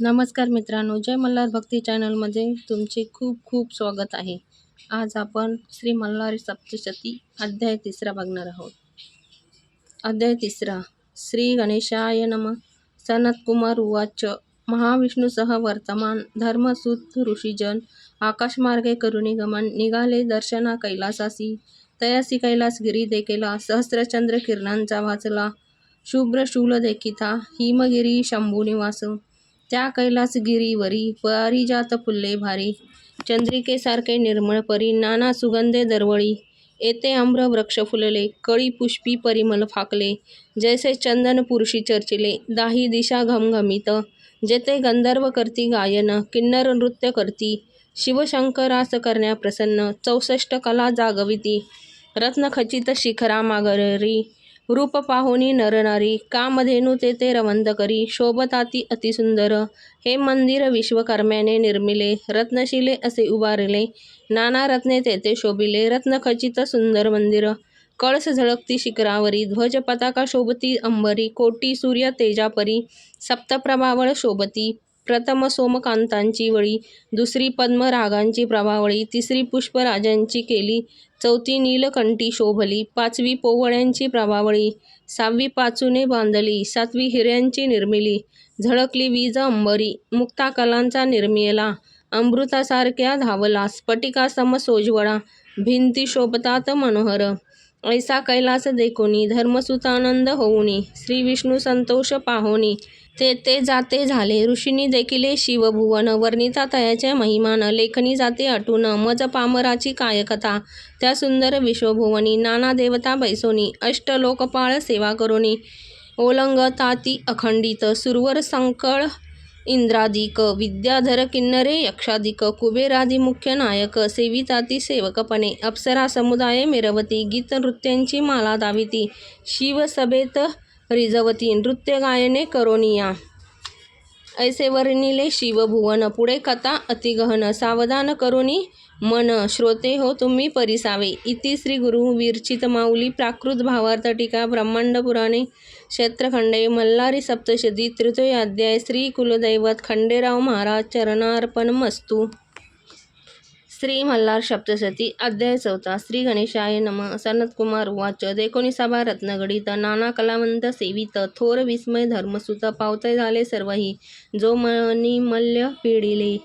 नमस्कार मित्रांनो जय मल्हार भक्ती चॅनलमध्ये तुमचे खूप खूप स्वागत आहे. आज आपण श्री मल्हारी सप्तशती अध्याय तिसरा बघणार आहोत. अध्याय तिसरा श्री गणेशाय नम. सनतकुमार उवाच महाविष्णूसह वर्तमान धर्मसूत ऋषीजन आकाशमार्गे करुणी गमन निघाले दर्शना कैलासासी. तयासी कैलास गिरी देखिला सहस्रचंद्र किरणांचा वाचला. शुभ्र शूल देखिता हिमगिरी शंभू निवास. त्या कैलासगिरीवरी पारिजात फुलले भारी. चंद्रिकेसारखे निर्मळ परी नाना सुगंधे दरवळी. येथे आम्र वृक्ष फुलले कळी पुष्पी परिमल फाकले. जैसे चंदन पुरुषी चर्चिले दाही दिशा घमघमीत. जेथे गंधर्व करती गायन किन्नर नृत्य करती. शिवशंकरास करण्या प्रसन्न चौसष्ट कला जागविती. रत्नखचित शिखरा मागरी रूप पाहुनी नरनारी कामधेनू तेथे रवंत करी शोभताती अतिसुंदर हे मंदिर विश्वकर्म्याने निर्मिले रत्नशिले असे उभारले. नाना रत्ने तेथे शोभिले रत्नखचित सुंदर मंदिर. कळस झळकती शिखरावरी ध्वज पताका शोभती अंबरी कोटी सूर्य तेजापरी सप्तप्रभावळ शोभती. प्रथम सोमकांतांची वळी दुसरी पद्मरागांची प्रभावळी तिसरी पुष्पराजांची केली चौथी नीलकंठी शोभली पाचवी पोवळ्यांची प्रभावळी सहावी पाचूने बांधली सातवी हिऱ्यांची निर्मिली झळकली वीज अंबरी मुक्ता कलांचा निर्मिला अमृतासारख्या धावला स्फटिकासम सोजवळा भिंती शोभतात मनोहर ऐसा कैलास देखोनी धर्मसुतानंद होऊनी श्री विष्णू संतोष पाहोनी ते ते जाते झाले. ऋषींनी देखिले शिवभुवन वर्णिता तयाच्या महिमान लेखनी जाते अटून मज पामराची कायकथा. त्या सुंदर विश्वभुवनी नाना देवता बैसोनी अष्टलोकपाळ सेवा करोनी ओलंगताती अखंडित सुरवर संकळ इंद्रादिक विद्याधर किन्नरे यक्षादिक कुबेरादी मुख्य नायक सेविताती सेवकपणे अप्सरा समुदाय मिरवती गीत नृत्यांची माला दाविती शिवसभेत रिजवती नृत्य गायने करोनिया. ऐसे वर्णिले शिवभुवन पुढे कथा अतिगहन सावधान करोनी मन श्रोते हो तुम्ही परिसावे. इति श्री गुरु विरचित माऊली प्राकृत भावार्थ टीका ब्रह्मांड पुराणे क्षेत्रखंडे मल्हारी सप्तशती तृतीय अध्याय श्री कुलदैवत खंडेराव महाराज चरणार्पण मस्तू श्री मल्हार सप्तशती अध्याय चौथा श्री गणेशाय नम सनतकुमार वाच एकोणीसावा रत्नगडीत नाना कलावंत सेवित थोर विस्मय धर्मसुत पावते झाले सर्वही जो मणिमल्य पिढिले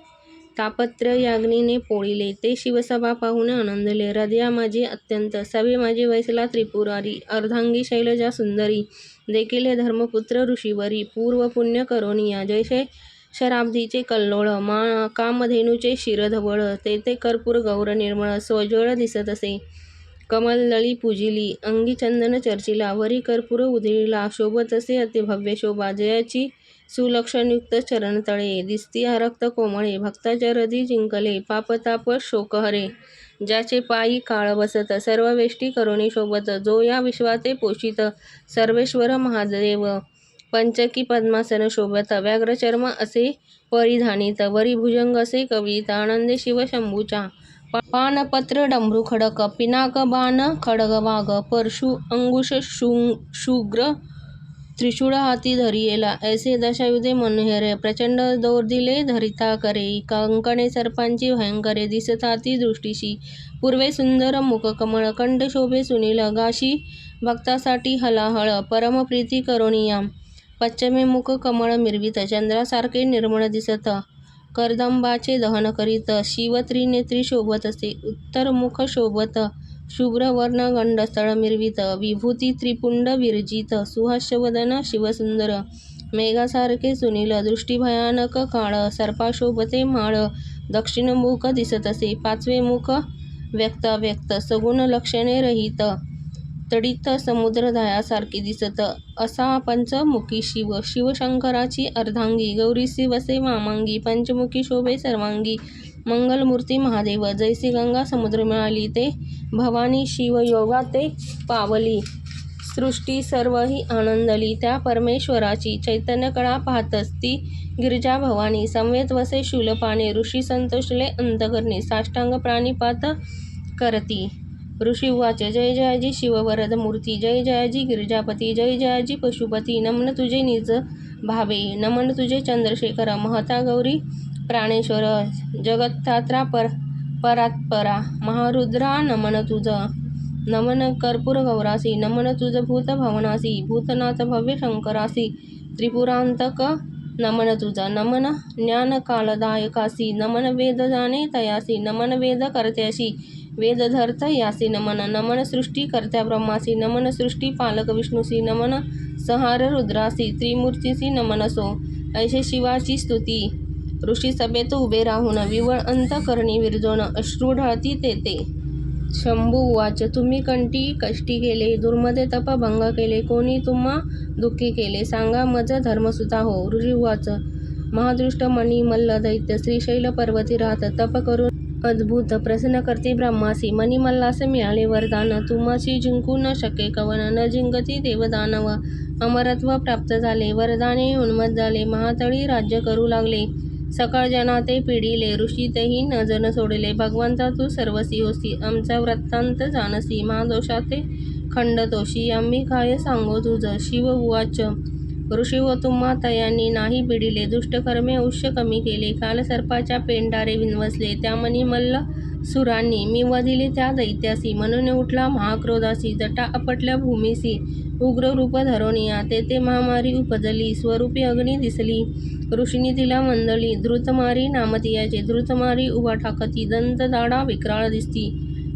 तापत्र याग्नीने पोळिले ते शिवसभा पाहून आनंदले हृदया माझी अत्यंत सवे माझी वैसला त्रिपुरारी अर्धांगी शैलजा सुंदरी देखिले धर्मपुत्र ऋषीवरी पूर्व पुण्य करोनिया जैसे शराब्दीचे कल्लोळ मा कामधेनूचे शिरधवळ तेथे कर्पूर गौर निर्मळ स्वज्वळ दिसत असे. कमलदळी पूजिली अंगी चंदन चर्चिला वरी कर्पूर उधळीला शोभत असे अतिभव्य शोभा जयाची सुलक्षणयुक्त चरणतळे दिसती रक्त कोमळे भक्ताच्या हृदी जिंकले पापताप शोकहरे. ज्याचे पायी काळ बसत सर्व वेष्टी करुणी शोभत जो या विश्वाते पोषित सर्वेश्वर महादेव. पंचकी पद्मासन शोभत व्याघ्रचर्म असे परिधानित वरी भुजंग असे कविता आनंदे शिवशंभूच्या पानपत्र डंभ्रू खडक पिनाक बाण खडग वाघ परशु अंकुश शुग्र त्रिशूळ हाती धरियेला ऐसे दशायुधे मनोहरे प्रचंड दोर्दिले धरिता करे. कंकणे सर्पांची भयंकरे दिसताती दृष्टीशी. पूर्वे सुंदर मुख कमळ कंठ शोभे सुनील गाशी भक्तासाठी हलाहळ परमप्रीती करोनिया पश्चिमे मुख कमळ मिरवीत चंद्रासारखे निर्मळ दिसत. कर्दंबाचे दहन करीत शिव त्रिनेत्री शोभत असे उत्तरमुख शोभत शुभ्रवर्ण गंडस्थळ मिरवीत. विभूती त्रिपुंड विरजित सुहास्यवदन शिवसुंदर. मेघासारखे सुनील दृष्टी भयानक काळ सर्पाशोभते माळ दक्षिणमुख दिसत असे. पाचवे मुख व्यक्त व्यक्त सगुण लक्षणे रहित. तडित समुद्रधायासारखे दिसत. असा पंचमुखी शिव. शिवशंकराची अर्धांगी. गौरीसी वसे वामांगी पंचमुखी शोभे सर्वांगी. मंगलमूर्ती महादेव. जैसी गंगा समुद्र मिळाली ते भवानी शिवयोगा ते पावली. सृष्टी सर्वही आनंदली. त्या परमेश्वराची चैतन्यकळा पाहतच ती गिरिजा भवानी. संवेत वसे शूलपाने. ऋषी संतोषले अंतकरणी. साष्टांग प्राणिपात करती. ऋषी उवाच जय जयाजी शिववरदमूर्ती जय जयाजी गिरिजापती जय जयाजी पशुपती नमन तुझे निज भावे नमन तुझे चंद्रशेखर महता गौरी प्राणेश्वर जगत्तात्रा पर परात्परा महारुद्रा नमन तुझं नमन कर्पूर गौरासी नमन तुझ भूत भवनासी भूतनाथ भव्य शंकरासी त्रिपुरांतक नमन तुझ नमन ज्ञानकालदायकासी नमन वेद जाणे तयासी नमन वेद कर्त्यासी वेदधर्त यासी नमन नमन सृष्टी कर्त्या ब्रह्मासी नमन सृष्टी पालक विष्णूसी नमन संहार रुद्रासी त्रिमूर्तीसी नमन असो ऐसे शिवाची स्तुती। ऋषी सभेत उभे राहून विवळ अंतकरणी विरजोन अश्रू ढळती तेथे शंभू वाच तुम्ही कंटी कष्टी केले दुर्मदे तप भंग केले कोणी तुम्हा दुःखी केले सांगा मज धर्मसुता हो। ऋषी वाच। महादृष्ट मणी मल्ल दैत्य श्रीशैल पर्वती राहत तप करून अद्भुत प्रसन्न करते ब्रह्मासी. मणी मल्लास मिळाले वरदान. तुमाशी जिंकू न शके कवन न जिंकती देवदानव. अमरत्व प्राप्त झाले वरदाने उन्मत झाले महातळी राज्य करू लागले. सकाळ जना ते पिढीले ऋषीतही न जन सोडले. भगवंता तू सर्वसी होसी आमचा वृत्तांत जानसी महादोषाते खंडतोषी आम्ही काय सांगो तुझं? शिव उवाच ऋषी व तुम्हा यांनी नाही पिडिले दुष्टकर्मे उष्य कमी केले. कालसर्पाच्या पेंडारे विनवसले. त्यामनी मल्ल सुरांनी मी वधिले त्या दैत्यासी. म्हणून उठला महाक्रोधासी. जटा अपटल्या भूमीसी. उग्र रूप धरोनिया तेथे महामारी उपजली. स्वरूपी अग्नी दिसली. ऋषीनी तिला मंदली. धृतमारी नामतियाचे धृतमारी उभा ठाकती. दंत दाडा विक्राळ दिसती.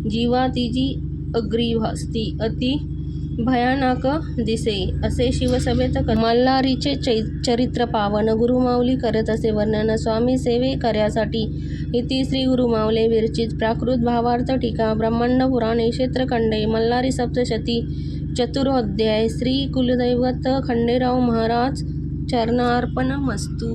जीवा तिची अग्रीवास्ती अति भयानक दिसे असे शिवसभेत मल्हारीचे चै चरित्र पावन गुरुमाऊली करत असे वर्णन स्वामी सेवे कार्यासाठी. इति श्री गुरुमाऊले विरचित प्राकृत भावार्थ टीका ब्रह्मांड पुराणे क्षेत्रखंडे मल्हारी सप्तशती चतुरोध्याय श्री कुलदैवत खंडेराव महाराज चरणार्पणमस्तु.